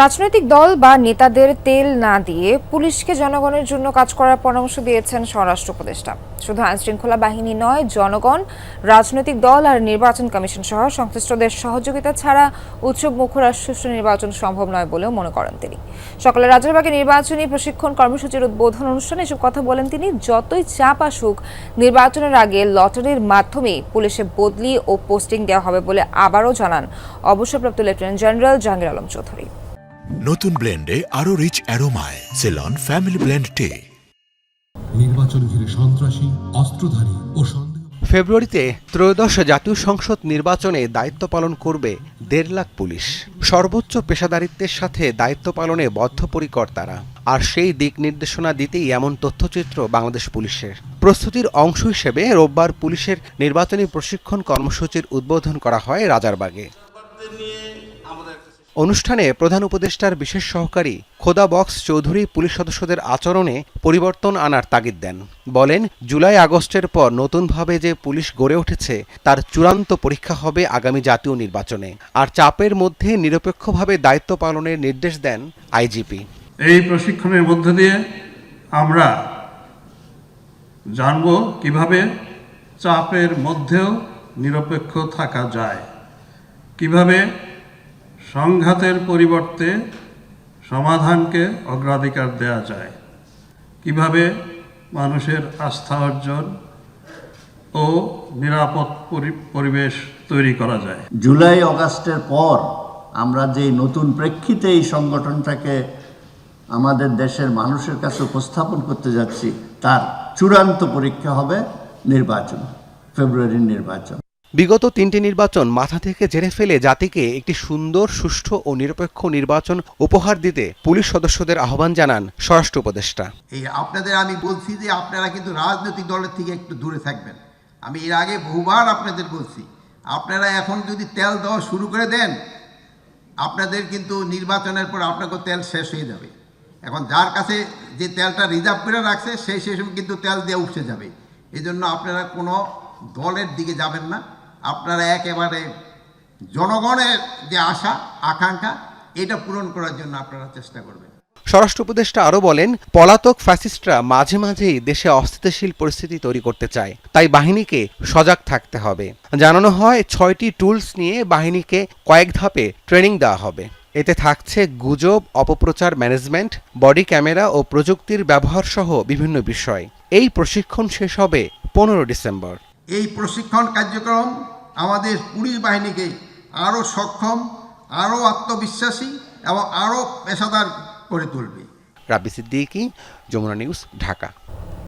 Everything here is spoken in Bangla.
রাজনৈতিক দল বা নেতাদের তেল না দিয়ে পুলিশকে জনগণের জন্য কাজ করার পরামর্শ দিয়েছেন স্বরাষ্ট্র উপদেষ্টা। শুধু আইনশৃঙ্খলা বাহিনী নয়, জনগণ, রাজনৈতিক দল আর নির্বাচন কমিশন সহ সংশ্লিষ্টদের সহযোগিতা ছাড়া উৎসব, মুখর আর সুষ্ঠু নির্বাচন সম্ভব নয় বলেও মনে করেন তিনি। সকালে রাজারবাগে নির্বাচনী প্রশিক্ষণ কর্মসূচির উদ্বোধন অনুষ্ঠানে এসব কথা বলেন তিনি। যতই চাপ আসুক, নির্বাচনের আগে লটারির মাধ্যমে পুলিশে বদলি ও পোস্টিং দেওয়া হবে বলে আবারও জানান অবসরপ্রাপ্ত লেফটেন্যান্ট জেনারেল জাহাঙ্গীর আলম চৌধুরী। নতুন ব্লেন্ডে আরও রিচ অ্যারোমায় সেলন ফ্যামিলি ব্লেন্ড টে নির্বাচন ঘিরে সন্ত্রাসী অস্ত্রধারী ও ফেব্রুয়ারিতে ত্রয়োদশ জাতীয় সংসদ নির্বাচনে দায়িত্ব পালন করবে দেড় লাখ পুলিশ। সর্বোচ্চ পেশাদারিত্বের সাথে দায়িত্ব পালনে বদ্ধপরিকর তারা আর সেই দিক নির্দেশনা দিতেই এমন তথ্যচিত্র বাংলাদেশ পুলিশের। প্রস্তুতির অংশ হিসেবে রোববার পুলিশের নির্বাচনী প্রশিক্ষণ কর্মসূচির উদ্বোধন করা হয় রাজারবাগে। অনুষ্ঠানে প্রধান উপদেষ্টার বিশেষ সহকারী খোদা বক্স চৌধুরী পুলিশ সদস্যদের আচরণে পরিবর্তন আনার তাগিদ দেন। বলেন জুলাই আগস্টের পর নতুনভাবে যে পুলিশ গড়ে উঠেছে তার চূড়ান্ত পরীক্ষা হবে আগামী জাতীয় নির্বাচনে। আর চাপের মধ্যে নিরপেক্ষভাবে দায়িত্ব পালনের নির্দেশ দেন আইজিপি। এই প্রশিক্ষণের মধ্য দিয়ে আমরা জানব কীভাবে চাপের মধ্যেও নিরপেক্ষ থাকা যায়। কীভাবে সংঘাতের পরিবর্তে সমাধানকে অগ্রাধিকার দেওয়া যায়, কীভাবে মানুষের আস্থা অর্জন ও নিরাপদ পরি- পরিবেশ তৈরি করা যায়। জুলাই অগাস্টের পর আমরা যে নতুন প্রেক্ষিতে এই সংগঠনটাকে আমাদের দেশের মানুষের কাছে উপস্থাপন করতে যাচ্ছি, তার চূড়ান্ত পরীক্ষা হবে নির্বাচন, ফেব্রুয়ারির নির্বাচন। বিগত তিনটি নির্বাচন মাথা থেকে ঝেড়ে ফেলে জাতিকে একটি সুন্দর, সুষ্ঠু ও নিরপেক্ষ নির্বাচন উপহার দিতে পুলিশ সদস্যদের আহ্বান জানান স্বরাষ্ট্র উপদেষ্টা। এই আপনাদের আমি বলছি যে আপনারা কিন্তু রাজনৈতিক দলের থেকে একটু দূরে থাকবেন। আমি এর আগে বহুবার আপনাদের বলছি, আপনারা এখন যদি তেল দেওয়া শুরু করে দেন, আপনাদের কিন্তু নির্বাচনের পর আপনাকে তেল শেষ হয়ে যাবে। এখন যার কাছে যে তেলটা রিজার্ভ করে রাখছে সেই সেই কিন্তু তেল দিয়ে উঠে যাবে। এই জন্য আপনারা কোনো দলের দিকে যাবেন না। আপনারা একেবারে জনগণের যে আশা আকাঙ্ক্ষা এটা পূরণ করার জন্য আপনারা চেষ্টা করবেন। স্বরাষ্ট্র উপদেষ্টা আরও বলেন পলাতক ফ্যাসিস্টরা মাঝে মাঝেই দেশে অস্থিতিশীল পরিস্থিতি তৈরি করতে চায়। তাই বাহিনীকে সজাগ থাকতে হবে। জানানো হয় ছয়টি টুলস নিয়ে বাহিনীকে কয়েক ধাপে ট্রেনিং দেওয়া হবে। এতে থাকছে গুজব অপপ্রচার ম্যানেজমেন্ট বডি ক্যামেরা ও প্রযুক্তির ব্যবহার সহ বিভিন্ন বিষয়। এই প্রশিক্ষণ শেষ হবে পনেরো ডিসেম্বর। এই প্রশিক্ষণ কার্যক্রম আমাদের পুলিশ বাহিনীকে আরও সক্ষম আরও আত্মবিশ্বাসী এবং আরও পেশাদার করে তুলবে। রাব্বি সিদ্দিকি, যমুনা নিউজ, ঢাকা।